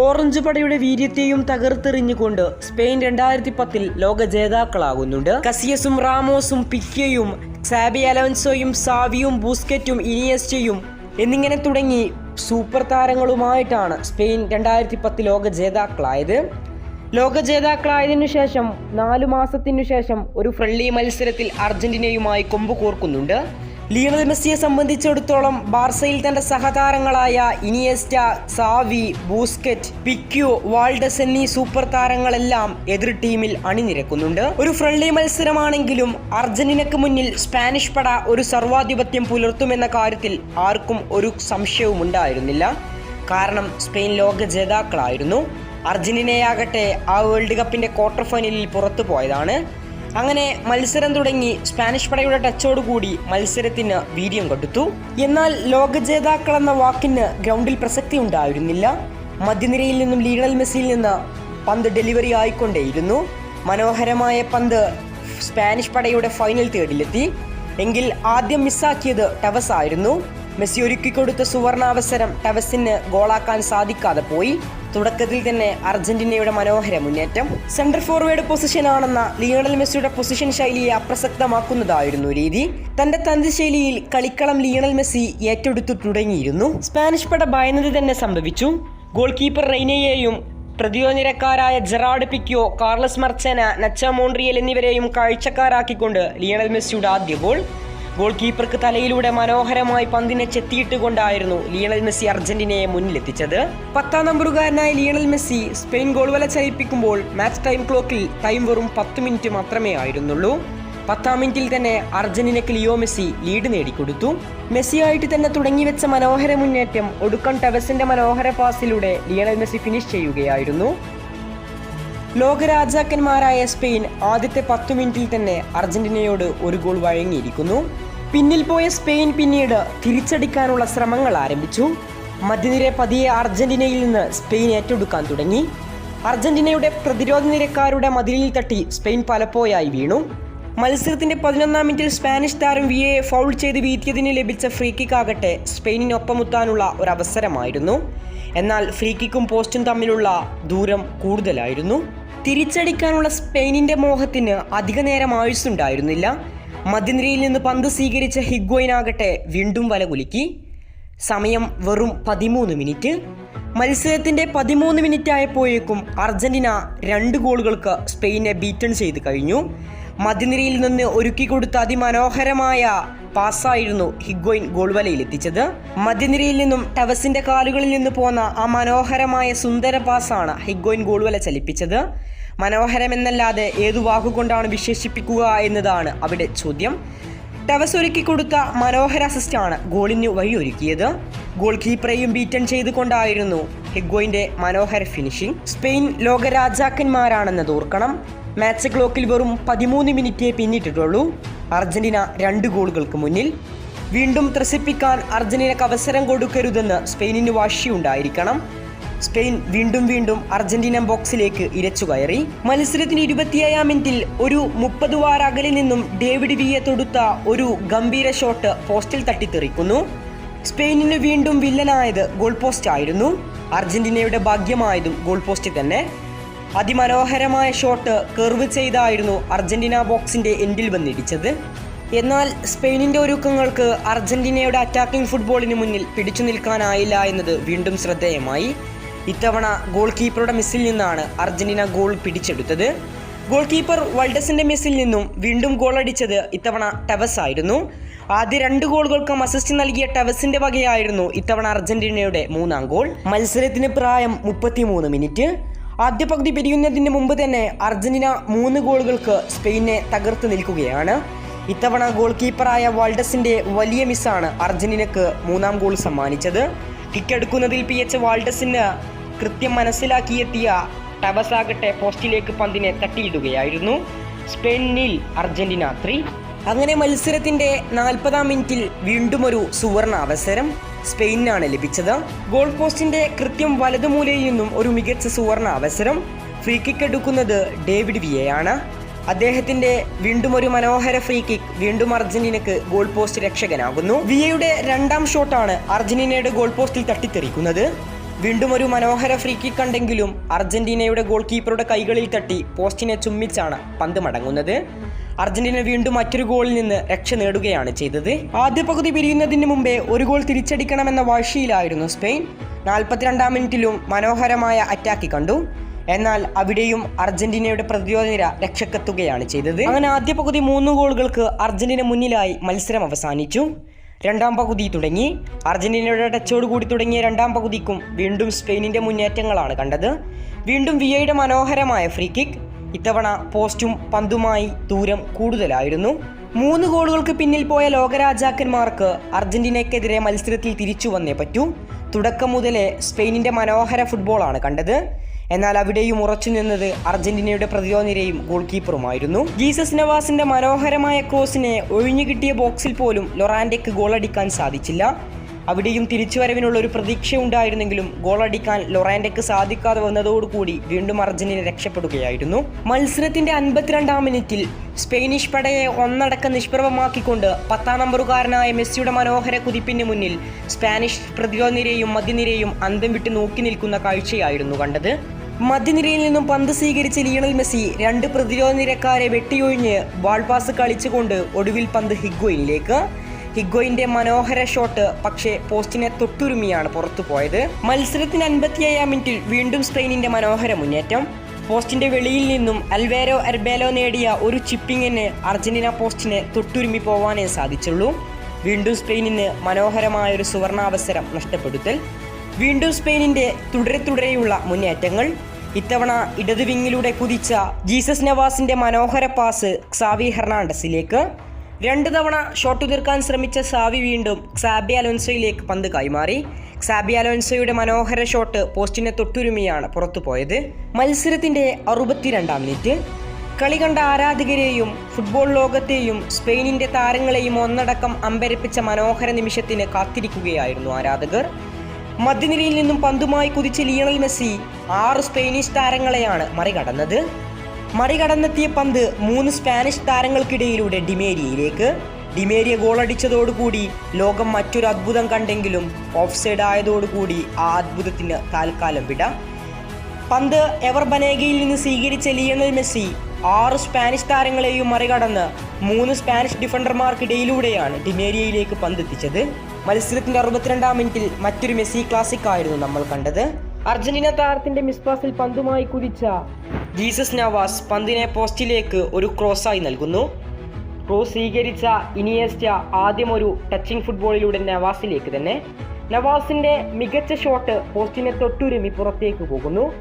Orange പടയുടെ വീര്യത്തെയും തകർത്തെറിഞ്ഞുകൊണ്ട് Spain രണ്ടായിരത്തി പത്തിൽ ലോക ജേതാക്കളാകുന്നുണ്ട്. കസിയസും റാമോസും പിക്കയും സാബി അലോൻസോയും സാവിയും ബൂസ്കറ്റും ഇനിയസ്റ്റയും എന്നിങ്ങനെ തുടങ്ങി സൂപ്പർ താരങ്ങളുമായിട്ടാണ് സ്പെയിൻ രണ്ടായിരത്തി പത്ത് ലോക ജേതാക്കളായത്. ലോക ജേതാക്കളായതിനു ശേഷം നാലു മാസത്തിനു ശേഷം ഒരു ഫ്രണ്ട്ലി മത്സരത്തിൽ അർജന്റീനയുമായി കൊമ്പ് കോർക്കുന്നുണ്ട് ലിയണൽ മെസ്സിയെ സംബന്ധിച്ചിടത്തോളം ബാർസയിൽ തന്റെ സഹതാരങ്ങളായ Iniesta Xavi Busquets Pique Valdes എന്നീ സൂപ്പർ താരങ്ങളെല്ലാം എതിർ ടീമിൽ അണിനിരക്കുന്നുണ്ട്. ഒരു ഫ്രണ്ട്ലി മത്സരമാണെങ്കിലും അർജന്റീനക്ക് മുന്നിൽ സ്പാനിഷ് പട ഒരു സർവാധിപത്യം പുലർത്തുമെന്ന കാര്യത്തിൽ ആർക്കും ഒരു സംശയവും ഉണ്ടായിരുന്നില്ല. കാരണം സ്പെയിൻ ലോക ജേതാക്കളായിരുന്നു. അർജന്റീനയാകട്ടെ ആ വേൾഡ് കപ്പിന്റെ ക്വാർട്ടർ ഫൈനലിൽ പുറത്തു പോയതാണ് അങ്ങനെ മത്സരം തുടങ്ങി സ്പാനിഷ് പടയുടെ ടച്ചോടുകൂടി മത്സരത്തിന് വീര്യം കൊടുത്തു. എന്നാൽ ലോക ജേതാക്കൾ എന്ന വാക്കിന് ഗ്രൗണ്ടിൽ പ്രസക്തി ഉണ്ടായിരുന്നില്ല. മധ്യനിരയിൽ നിന്നും ലീണൽ മെസ്സിയിൽ നിന്ന് പന്ത് ഡെലിവറി ആയിക്കൊണ്ടേയിരുന്നു. മനോഹരമായ പന്ത് സ്പാനിഷ് പടയുടെ ഫൈനൽ തേർഡിലെത്തി എങ്കിൽ ആദ്യം മിസ്സാക്കിയത് ടവസ് ആയിരുന്നു. മെസ്സി ഒരുക്കിക്കൊടുത്ത സുവർണാവസരം ടവസിന് ഗോളാക്കാൻ സാധിക്കാതെ പോയി. തുടക്കത്തിൽ തന്നെ അർജന്റീനയുടെ മനോഹര മുന്നേറ്റം സെന്റർ ഫോർവേഡ് പൊസിഷൻ ആണെന്ന ലിയണൽ മെസ്സിയുടെ പൊസിഷൻ ശൈലിയെ അപ്രസക്തമാക്കുന്നതായിരുന്നു രീതി. തന്റെ തന്ത് ശൈലിയിൽ കളിക്കളം ലിയണൽ മെസ്സി ഏറ്റെടുത്തു തുടങ്ങിയിരുന്നു. സ്പാനിഷ് പട ഭയന്നത് തന്നെ സംഭവിച്ചു. ഗോൾ കീപ്പർ റെയ്നയെയും പ്രതിയോനിരക്കാരായ Gerard Pique Carles Marchena Nacho Monreal എന്നിവരെയും കാഴ്ചക്കാരാക്കിക്കൊണ്ട് ലിയണൽ മെസ്സിയുടെ ആദ്യ ഗോൾ. ഗോൾ കീപ്പർക്ക് തലയിലൂടെ മനോഹരമായി പന്തിനെ ചെത്തിയിട്ട് കൊണ്ടായിരുന്നു ലിയണൽ മെസ്സി അർജന്റീനയെ മുന്നിലെത്തിച്ചത്. പത്താം നമ്പറുകാരനായ ലിയണൽ മെസ്സി സ്പെയിൻ ഗോൾ വല ചലിപ്പിക്കുമ്പോൾ മാച്ച് ടൈം ക്ലോക്കിൽ ടൈം വെറും പത്ത് മിനിറ്റ് മാത്രമേ ആയിരുന്നുള്ളൂ. പത്താം മിനിറ്റിൽ തന്നെ അർജന്റീനയ്ക്ക് ലിയോ മെസ്സി ലീഡ് നേടിക്കൊടുത്തു. മെസ്സിയായിട്ട് തന്നെ തുടങ്ങിവെച്ച മനോഹര മുന്നേറ്റം ഒടുക്കം ടെവസിന്റെ മനോഹര പാസിലൂടെ ലിയണൽ മെസ്സി ഫിനിഷ് ചെയ്യുകയായിരുന്നു. ലോകരാജാക്കന്മാരായ സ്പെയിൻ ആദ്യത്തെ പത്ത് മിനിറ്റിൽ തന്നെ അർജന്റീനയോട് ഒരു ഗോൾ വഴങ്ങിയിരിക്കുന്നു. പിന്നിൽ പോയ സ്പെയിൻ പിന്നീട് തിരിച്ചടിക്കാനുള്ള ശ്രമങ്ങൾ ആരംഭിച്ചു. മധ്യനിര പതിയെ അർജന്റീനയിൽ നിന്ന് സ്പെയിൻ ഏറ്റെടുക്കാൻ തുടങ്ങി. അർജന്റീനയുടെ പ്രതിരോധ നിരക്കാരുടെ മതിലിൽ തട്ടി സ്പെയിൻ പലപ്പോഴായി വീണു. മത്സരത്തിന്റെ പതിനൊന്നാം മിനിറ്റിൽ സ്പാനിഷ് താരം വിയെ ഫൗൾ ചെയ്ത് വീഴ്ത്തിയതിന് ലഭിച്ച ഫ്രീ കിക്ക് ആകട്ടെ സ്പെയിനിനൊപ്പമുത്താനുള്ള ഒരു അവസരമായിരുന്നു. എന്നാൽ ഫ്രീ കിക്കും പോസ്റ്റും തമ്മിലുള്ള ദൂരം കൂടുതലായിരുന്നു. തിരിച്ചടിക്കാനുള്ള സ്പെയിനിന്റെ മോഹത്തിന് അധിക നേരം ആയുസ്സുണ്ടായിരുന്നില്ല. മധ്യനിരയിൽ നിന്ന് പന്ത് സ്വീകരിച്ച ഹിഗ്വൈനാകട്ടെ വീണ്ടും വല കുലുക്കി. സമയം വെറും പതിമൂന്ന് മിനിറ്റ്. മത്സരത്തിന്റെ പതിമൂന്ന് മിനിറ്റ് ആയപ്പോഴേക്കും അർജന്റീന രണ്ട് ഗോളുകൾക്ക് സ്പെയിനെ ബീറ്റൺ ചെയ്ത് കഴിഞ്ഞു. മധ്യനിരയിൽ നിന്ന് ഒരുക്കി കൊടുത്ത അതിമനോഹരമായ പാസ്സായിരുന്നു ഹിഗ്വൈൻ ഗോൾവലയിൽ എത്തിച്ചത് മധ്യനിരയിൽ നിന്നും ടവസിന്റെ കാലുകളിൽ നിന്ന് പോന്ന ആ മനോഹരമായ സുന്ദര പാസ്സാണ് ഹിഗ്വൈൻ ഗോൾവല ചലിപ്പിച്ചത്. മനോഹരമെന്നല്ലാതെ ഏതു വാക്കുകൊണ്ടാണ് വിശേഷിപ്പിക്കുക എന്നതാണ് അവിടെ ചോദ്യം. ടവസ് ഒരുക്കി കൊടുത്ത മനോഹര അസിസ്റ്റാണ് ഗോളിന് വഴിയൊരുക്കിയത്. ഗോൾ കീപ്പറെയും ബീറ്റൺ ചെയ്തുകൊണ്ടായിരുന്നു ഹിഗ്വോയിന്റെ മനോഹര ഫിനിഷിംഗ് സ്പെയിൻ ലോകരാജാക്കന്മാരാണെന്നത് ഓർക്കണം. മാച്ച് ക്ലോക്കിൽ വെറും പതിമൂന്ന് മിനിറ്റേ പിന്നിട്ടിട്ടുള്ളൂ. അർജന്റീന രണ്ട് ഗോളുകൾക്ക് മുന്നിൽ. വീണ്ടും ത്രസിപ്പിക്കാൻ അർജന്റീനക്ക് അവസരം കൊടുക്കരുതെന്ന് സ്പെയിനിന് വാശിയുണ്ടായിരിക്കണം. സ്പെയിൻ വീണ്ടും വീണ്ടും അർജന്റീന ബോക്സിലേക്ക് ഇരച്ചു കയറി. മത്സരത്തിന് ഇരുപത്തിയേഴാം മിനിറ്റിൽ ഒരു മുപ്പത് വാർ അകലിൽ നിന്നും ഡേവിഡ് വിയെ തൊടുത്ത ഒരു ഗംഭീര ഷോട്ട് പോസ്റ്റിൽ തട്ടിത്തെറിക്കുന്നു. സ്പെയിനിന് വീണ്ടും വില്ലനായത് ഗോൾ പോസ്റ്റ് ആയിരുന്നു അർജന്റീനയുടെ ഭാഗ്യമായതും ഗോൾ പോസ്റ്റ് തന്നെ. അതിമനോഹരമായ ഷോട്ട് കെർവ് ചെയ്തായിരുന്നു അർജന്റീന ബോക്സിന്റെ എൻഡിൽ വന്നിടിച്ചത്. എന്നാൽ സ്പെയിനിന്റെ ഒരുക്കങ്ങൾക്ക് അർജന്റീനയുടെ അറ്റാക്കിംഗ് ഫുട്ബോളിന് മുന്നിൽ പിടിച്ചു നിൽക്കാനായില്ല എന്നത് വീണ്ടും ശ്രദ്ധേയമായി. ഇത്തവണ ഗോൾ കീപ്പറുടെ മിസ്സിൽ നിന്നാണ് അർജന്റീന ഗോൾ പിടിച്ചെടുത്തത്. ഗോൾ കീപ്പർ വൾഡസിന്റെ മിസ്സിൽ നിന്നും വീണ്ടും ഗോൾ അടിച്ചത് ഇത്തവണ ടവസ് ആയിരുന്നു. ആദ്യ രണ്ട് ഗോളുകൾക്കും അസിസ്റ്റ് നൽകിയ ടവസിന്റെ വകയായിരുന്നു ഇത്തവണ അർജന്റീനയുടെ മൂന്നാം ഗോൾ മത്സരത്തിന് പ്രായം മുപ്പത്തിമൂന്ന് മിനിറ്റ് ആദ്യ പകുതി പിരിയുന്നതിന് മുമ്പ് തന്നെ അർജന്റീന മൂന്ന് ഗോളുകൾക്ക് സ്പെയിനെ തകർത്ത് നിൽക്കുകയാണ്. ഇത്തവണ ഗോൾ കീപ്പറായ വാൾഡസിന്റെ വലിയ മിസ്സാണ് അർജന്റീനക്ക് മൂന്നാം ഗോൾ സമ്മാനിച്ചത്. കിക്കെടുക്കുന്നതിൽ പി എച്ച് വാൾഡസിന് കൃത്യം മനസ്സിലാക്കിയെത്തിയ ടവസാകട്ടെ പോസ്റ്റിലേക്ക് പന്തിനെ തട്ടിയിടുകയായിരുന്നു. സ്പെയിനിൽ അർജന്റീന ത്രീ അങ്ങനെ മത്സരത്തിന്റെ നാൽപ്പതാം മിനിറ്റിൽ വീണ്ടും ഒരു സുവർണ അവസരം. സ്പെയിനാണ് ലഭിച്ചത്. ഗോൾ പോസ്റ്റിന്റെ കൃത്യം വലതുമൂലയിൽ നിന്നും ഒരു മികച്ച സുവർണ അവസരം. ഫ്രീ കിക്ക് എടുക്കുന്നത് ഡേവിഡ് വിയയാണ്. അദ്ദേഹത്തിന്റെ വീണ്ടും ഒരു മനോഹര ഫ്രീ കിക്ക് വീണ്ടും അർജന്റീനക്ക് ഗോൾ പോസ്റ്റ് രക്ഷകനാകുന്നു. വിയയുടെ രണ്ടാം ഷോട്ടാണ് അർജന്റീനയുടെ ഗോൾ പോസ്റ്റിൽ തട്ടിത്തെറിക്കുന്നത്. വീണ്ടും ഒരു മനോഹര ഫ്രീ കിക്ക് കണ്ടെങ്കിലും അർജന്റീനയുടെ ഗോൾ കീപ്പറുടെ കൈകളിൽ തട്ടി പോസ്റ്റിനെ ചുമ്മിച്ചാണ് പന്ത് മടങ്ങുന്നത്. അർജന്റീന വീണ്ടും മറ്റൊരു ഗോളിൽ നിന്ന് രക്ഷ നേടുകയാണ് ചെയ്തത്. ആദ്യ പകുതി പിരിയുന്നതിന് മുമ്പേ ഒരു ഗോൾ തിരിച്ചടിക്കണമെന്ന വാശിയിലായിരുന്നു സ്പെയിൻ. നാൽപ്പത്തിരണ്ടാം മിനിറ്റിലും മനോഹരമായ അറ്റാക്ക് കണ്ടു. എന്നാൽ അവിടെയും അർജന്റീനയുടെ പ്രതിരോധ നിര രക്ഷക്കെത്തുകയാണ് ചെയ്തത്. അങ്ങനെ ആദ്യ പകുതി മൂന്ന് ഗോളുകൾക്ക് അർജന്റീന മുന്നിലായി മത്സരം അവസാനിച്ചു. രണ്ടാം പകുതി തുടങ്ങി. അർജന്റീനയുടെ ടച്ചോട് കൂടി തുടങ്ങിയ രണ്ടാം പകുതിക്കും വീണ്ടും സ്പെയിനിന്റെ മുന്നേറ്റങ്ങളാണ് കണ്ടത്. വീണ്ടും വിയയുടെ മനോഹരമായ ഫ്രീ കിക്ക്. ഇത്തവണ പോസ്റ്റും പന്തുമായി ദൂരം കൂടുതലായിരുന്നു. മൂന്ന് ഗോളുകൾക്ക് പിന്നിൽ പോയ ലോകരാജാക്കന്മാർക്ക് അർജന്റീനയ്ക്കെതിരെ മത്സരത്തിൽ തിരിച്ചു വന്നേ പറ്റൂ. തുടക്കം മുതലേ സ്പെയിനിന്റെ മനോഹര ഫുട്ബോളാണ് കണ്ടത്. എന്നാൽ അവിടെയും ഉറച്ചു നിന്നത് അർജന്റീനയുടെ പ്രതിരോധ നിരയും ഗോൾ കീപ്പറുമായിരുന്നു ജീസസ് നവാസിന്റെ മനോഹരമായ ക്രോസിനെ ഒഴിഞ്ഞു കിട്ടിയ ബോക്സിൽ പോലും ലൊറാൻഡയ്ക്ക് ഗോളടിക്കാൻ സാധിച്ചില്ല. അവിടെയും തിരിച്ചുവരവിനുള്ള ഒരു പ്രതീക്ഷയുണ്ടായിരുന്നെങ്കിലും ഗോളടിക്കാൻ ലൊറാൻഡയ്ക്ക് സാധിക്കാതെ വന്നതോടുകൂടി വീണ്ടും അർജന്റീന രക്ഷപ്പെടുകയായിരുന്നു. മത്സരത്തിന്റെ അൻപത്തിരണ്ടാം മിനിറ്റിൽ സ്പെയിനിഷ് പടയെ ഒന്നടക്കം നിഷ്പ്രഭമാക്കിക്കൊണ്ട് പത്താം നമ്പറുകാരനായ മെസ്സിയുടെ മനോഹര കുതിപ്പിന് മുന്നിൽ സ്പാനിഷ് പ്രതിരോധ നിരയും മധ്യനിരയും അന്തം വിട്ട് നോക്കി നിൽക്കുന്ന കാഴ്ചയായിരുന്നു കണ്ടത്. മധ്യനിരയിൽ നിന്നും പന്ത് സ്വീകരിച്ച ലിയണൽ മെസ്സി രണ്ട് പ്രതിരോധ നിരക്കാരെ വെട്ടിയൊഴിഞ്ഞ് ബാൾ പാസ് കളിച്ചുകൊണ്ട് ഒടുവിൽ പന്ത് ഹിഗ്വയിലേക്ക് ഹിഗ്വയിന്റെ മനോഹര ഷോട്ട് പക്ഷേ പോസ്റ്റിനെ തൊട്ടുരുമിയാണ് പുറത്തു പോയത്. മത്സരത്തിന് അൻപത്തിയേഴാം മിനിറ്റിൽ വീണ്ടും സ്പെയിനിന്റെ മനോഹര മുന്നേറ്റം. പോസ്റ്റിന്റെ വെളിയിൽ നിന്നും അൽവേരോ അർബേലോ നേടിയ ഒരു ചിപ്പിങ്ങിന് അർജന്റീന പോസ്റ്റിനെ തൊട്ടുരുമി പോവാനേ സാധിച്ചുള്ളൂ. വീണ്ടും സ്പെയിനിന് മനോഹരമായൊരു സുവർണാവസരം നഷ്ടപ്പെടുത്തൽ. വീണ്ടും സ്പെയിനിന്റെ തുടരെ തുടരെയുള്ള മുന്നേറ്റങ്ങൾ. ഇത്തവണ ഇടതുവിങ്ങിലൂടെ കുതിച്ച ജീസസ് നവാസിന്റെ മനോഹര പാസ് ക്സാവി ഹെർണാണ്ടസിലേക്ക്. രണ്ട് തവണ ഷോട്ട് തീർക്കാൻ ശ്രമിച്ച സാവി വീണ്ടും ക്സാബി അലോൻസോയിലേക്ക് പന്ത് കൈമാറി. ക്സാബി അലോൻസോയുടെ മനോഹര ഷോട്ട് പോസ്റ്റിനെ തൊട്ടുരുമിയാണ് പുറത്തുപോയത് മത്സരത്തിന്റെ അറുപത്തിരണ്ടാം മിനിറ്റ് കളി കണ്ട ആരാധകരെയും ഫുട്ബോൾ ലോകത്തെയും സ്പെയിനിന്റെ താരങ്ങളെയും ഒന്നടക്കം അമ്പരപ്പിച്ച മനോഹര നിമിഷത്തിന് കാത്തിരിക്കുകയായിരുന്നു ആരാധകർ. മധ്യനിരയിൽ നിന്നും പന്തുമായി കുതിച്ച ലിയണൽ മെസ്സി ആറ് സ്പെയിനിഷ് താരങ്ങളെയാണ് മറികടന്നത്. മറികടന്നെത്തിയ പന്ത് മൂന്ന് സ്പാനിഷ് താരങ്ങൾക്കിടയിലൂടെ ഡിമേരിയയിലേക്ക്. ഡിമേരിയ ഗോളടിച്ചതോടുകൂടി ലോകം മറ്റൊരു അത്ഭുതം കണ്ടെങ്കിലും ഓഫ് സൈഡ് ആയതോടുകൂടി ആ അത്ഭുതത്തിന് താൽക്കാലം വിട. പന്ത് എവർ ബനേഗയിൽ നിന്ന് സ്വീകരിച്ച ലിയണൽ മെസ്സി ആറ് സ്പാനിഷ് താരങ്ങളെയും മറികടന്ന് മൂന്ന് സ്പാനിഷ് ഡിഫൻഡർമാർക്കിടയിലൂടെയാണ് ഡിമേരിയയിലേക്ക് പന്തെത്തിച്ചത്. മത്സരത്തിന്റെ അറുപത്തിരണ്ടാം മിനിറ്റിൽ മറ്റൊരു മെസ്സി ക്ലാസിക് ആയിരുന്നു നമ്മൾ കണ്ടത്. അർജന്റീന താരത്തിന്റെ മിസ്പാസിൽ പന്തുമായി കുതിച്ച ജീസസ് നവാസ് പന്തിനെ പോസ്റ്റിലേക്ക് ഒരു ക്രോസായി നൽകുന്നു. ക്രോസ് സ്വീകരിച്ച ഇനിയേസ്റ്റ ആദ്യം ഒരു ടച്ചിങ് ഫുട്ബോളിലൂടെ നവാസിലേക്ക് തന്നെ. നവാസിന്റെ മികച്ച ഷോട്ട് പോസ്റ്റിനെ തൊട്ടുരുമി പുറത്തേക്ക് പോകുന്നു.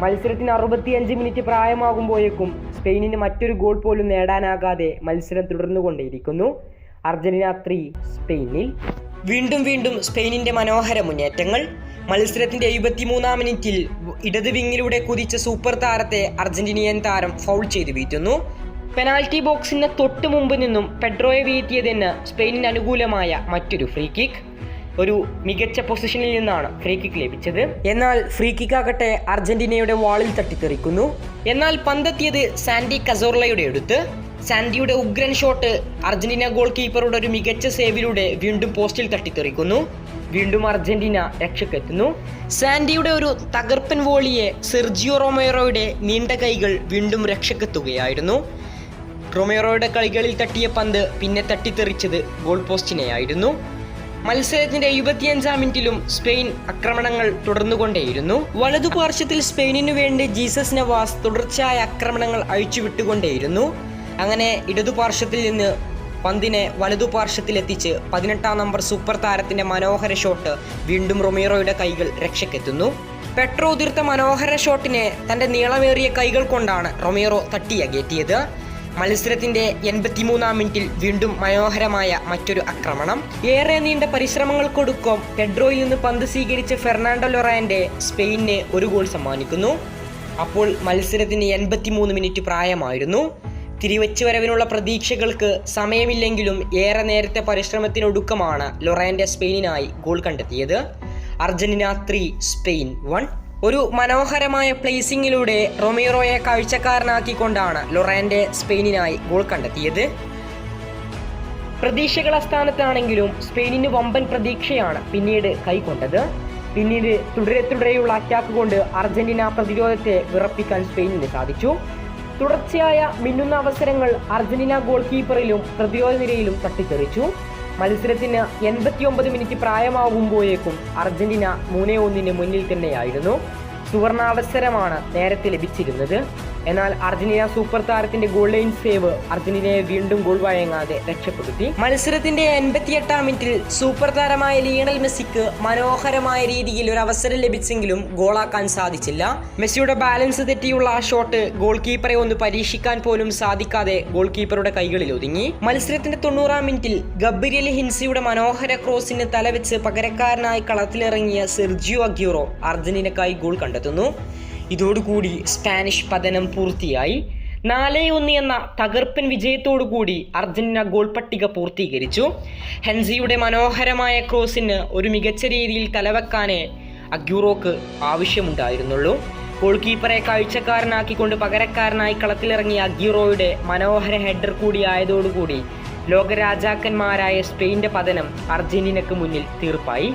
മത്സരത്തിന് അറുപത്തിയഞ്ച് മിനിറ്റ് പ്രായമാകുമ്പോഴേക്കും സ്പെയിനിന് മറ്റൊരു ഗോൾ പോലും നേടാനാകാതെ മത്സരം തുടർന്നുകൊണ്ടേയിരിക്കുന്നു. അർജന്റീന ത്രീ സ്പെയിനിൽ. വീണ്ടും വീണ്ടും സ്പെയിനിന്റെ മനോഹര മുന്നേറ്റങ്ങൾ. മത്സരത്തിന്റെ എഴുപത്തിമൂന്നാം മിനിറ്റിൽ ഇടത് വിങ്ങിലൂടെ കുതിച്ച സൂപ്പർ താരത്തെ അർജന്റീനിയൻ താരം ഫൗൾ ചെയ്ത് വീറ്റുന്നു പെനാൽറ്റി ബോക്സിന് തൊട്ട് മുമ്പ് നിന്നും പെഡ്രോയെ വീഴ്ത്തിയതിന് സ്പെയിനിന് അനുകൂലമായ മറ്റൊരു ഫ്രീ കിക്ക് ഒരു മികച്ച പൊസിഷനിൽ നിന്നാണ് ഫ്രീ കിക്ക് ലഭിച്ചത്. എന്നാൽ ഫ്രീ കിക്ക് ആകട്ടെ അർജന്റീനയുടെ വാളിൽ തട്ടിത്തെറിക്കുന്നു. എന്നാൽ പന്തെത്തിയത് സാൻഡി കസോർലയുടെ അടുത്ത്. സാൻഡിയുടെ ഉഗ്രൻ ഷോട്ട് അർജന്റീന ഗോൾ കീപ്പറുടെ ഒരു മികച്ച സേവിലൂടെ വീണ്ടും പോസ്റ്റിൽ തട്ടിത്തെറിക്കുന്നു. വീണ്ടും അർജന്റീന രക്ഷക്കെത്തുന്നു. സാൻഡിയുടെ ഒരു തകർപ്പൻ വോളിയെ സെർജിയോ റൊമേറോയുടെ നീണ്ട കൈകൾ വീണ്ടും രക്ഷക്കെത്തുകയായിരുന്നു. റൊമേറോയുടെ കളികളിൽ തട്ടിയ പന്ത് പിന്നെ തട്ടിത്തെറിച്ചത് ഗോൾ പോസ്റ്റിനെയായിരുന്നു മത്സരത്തിന്റെ എഴുപത്തിയഞ്ചാം മിനിറ്റിലും സ്പെയിൻ ആക്രമണങ്ങൾ തുടർന്നുകൊണ്ടേയിരുന്നു. വലതു പാർശ്വത്തിൽ സ്പെയിനിനു വേണ്ടി ജീസസ് നവാസ് തുടർച്ചയായ ആക്രമണങ്ങൾ അഴിച്ചുവിട്ടുകൊണ്ടേയിരുന്നു. അങ്ങനെ ഇടതുപാർശ്വത്തിൽ നിന്ന് പന്തിനെ വലതുപാർശ്വത്തിലെത്തിച്ച് പതിനെട്ടാം നമ്പർ സൂപ്പർ താരത്തിന്റെ മനോഹര ഷോട്ട് വീണ്ടും റൊമീറോയുടെ കൈകൾ രക്ഷക്കെത്തുന്നു പെട്രോ ഉതിർത്ത മനോഹര ഷോട്ടിനെ തന്റെ നീളമേറിയ കൈകൾ കൊണ്ടാണ് റൊമീറോ തട്ടിയകേറ്റിയത് മത്സരത്തിന്റെ എൺപത്തിമൂന്നാം മിനിറ്റിൽ വീണ്ടും മനോഹരമായ മറ്റൊരു ആക്രമണം. ഏറെ നീണ്ട പരിശ്രമങ്ങൾക്കൊടുക്കം പെഡ്രോയിൽ നിന്ന് പന്ത് സ്വീകരിച്ച ഫെർണാണ്ടോ ലൊറാന്റെ സ്പെയിനെ ഒരു ഗോൾ സമ്മാനിക്കുന്നു. അപ്പോൾ മത്സരത്തിന് എൺപത്തിമൂന്ന് മിനിറ്റ് പ്രായമായിരുന്നു. തിരിവെച്ച് വരവിനുള്ള പ്രതീക്ഷകൾക്ക് സമയമില്ലെങ്കിലും ഏറെ നേരത്തെ പരിശ്രമത്തിനൊടുക്കമാണ് ലൊറാന്റെ സ്പെയിനിനായി ഗോൾ കണ്ടെത്തിയത്. Argentina three Spain one. ഒരു മനോഹരമായ പ്ലേസിങ്ങിലൂടെ റൊമീറോയെ കാഴ്ചക്കാരനാക്കിക്കൊണ്ടാണ് ലൊറാന്റെ സ്പെയിനിനായി ഗോൾ കണ്ടെത്തിയത്. പ്രതീക്ഷകൾ അസ്ഥാനത്താണെങ്കിലും സ്പെയിനിന് വമ്പൻ പ്രതീക്ഷയാണ് പിന്നീട് കൈക്കൊണ്ടത്. പിന്നീട് തുടരെ തുടരെയുള്ള അറ്റാക്ക് കൊണ്ട് അർജന്റീന പ്രതിരോധത്തെ വിറപ്പിക്കാൻ സ്പെയിനിന് സാധിച്ചു. തുടർച്ചയായ മിന്നുന്ന അവസരങ്ങൾ അർജന്റീന ഗോൾ കീപ്പറിലും പ്രതിരോധ നിരയിലും തട്ടിത്തെറിച്ചു. മത്സരത്തിന് എൺപത്തിയൊമ്പത് മിനിറ്റ് പ്രായമാകുമ്പോഴേക്കും അർജന്റീന മൂന്നേ ഒന്നിന് മുന്നിൽ തന്നെയായിരുന്നു. സുവർണാവസരമാണ് നേരത്തെ ലഭിച്ചിരുന്നത്. എന്നാൽ അർജന്റീന സൂപ്പർ താരത്തിന്റെ ഗോൾ ലൈൻ സേവ് അർജന്റീനയെ വീണ്ടും ഗോൾ വഴങ്ങാതെ രക്ഷപ്പെടുത്തി. മത്സരത്തിന്റെ എൺപത്തിയെട്ടാം മിനിറ്റിൽ സൂപ്പർ താരമായ ലിയണൽ മെസ്സിക്ക് മനോഹരമായ രീതിയിൽ ഒരു അവസരം ലഭിച്ചെങ്കിലും ഗോളാക്കാൻ സാധിച്ചില്ല. മെസ്സിയുടെ ബാലൻസ് തെറ്റിയുള്ള ആ ഷോട്ട് ഗോൾ കീപ്പറെ ഒന്ന് പരീക്ഷിക്കാൻ പോലും സാധിക്കാതെ ഗോൾ കീപ്പറുടെ കൈകളിൽ ഒതുങ്ങി. മത്സരത്തിന്റെ തൊണ്ണൂറാം മിനിറ്റിൽ ഗബ്രിയൽ ഹിൻസിയുടെ മനോഹര ക്രോസിന് തലവെച്ച് പകരക്കാരനായി കളത്തിലിറങ്ങിയ സെർജിയോ അഗ്യൂറോ അർജന്റീനക്കായി ഗോൾ കണ്ടെത്തുന്നു. ഇതോടുകൂടി സ്പാനിഷ് പതനം പൂർത്തിയായി. നാല് ഒന്ന് എന്ന തകർപ്പൻ വിജയത്തോടുകൂടി അർജന്റീന ഗോൾ പട്ടിക പൂർത്തീകരിച്ചു. ഹെൻസിയുടെ മനോഹരമായ ക്രോസിന് ഒരു മികച്ച രീതിയിൽ തലവെക്കാനേ അഗ്യൂറോക്ക് ആവശ്യമുണ്ടായിരുന്നുള്ളൂ. ഗോൾ കീപ്പറെ കാഴ്ചക്കാരനാക്കിക്കൊണ്ട് പകരക്കാരനായി കളത്തിലിറങ്ങിയ അഗ്യൂറോയുടെ മനോഹര ഹെഡർ കൂടി കൂടിയായതോടുകൂടി ലോകരാജാക്കന്മാരായ സ്പെയിന്റെ പതനം അർജന്റീനക്ക് മുന്നിൽ തീർപ്പായി.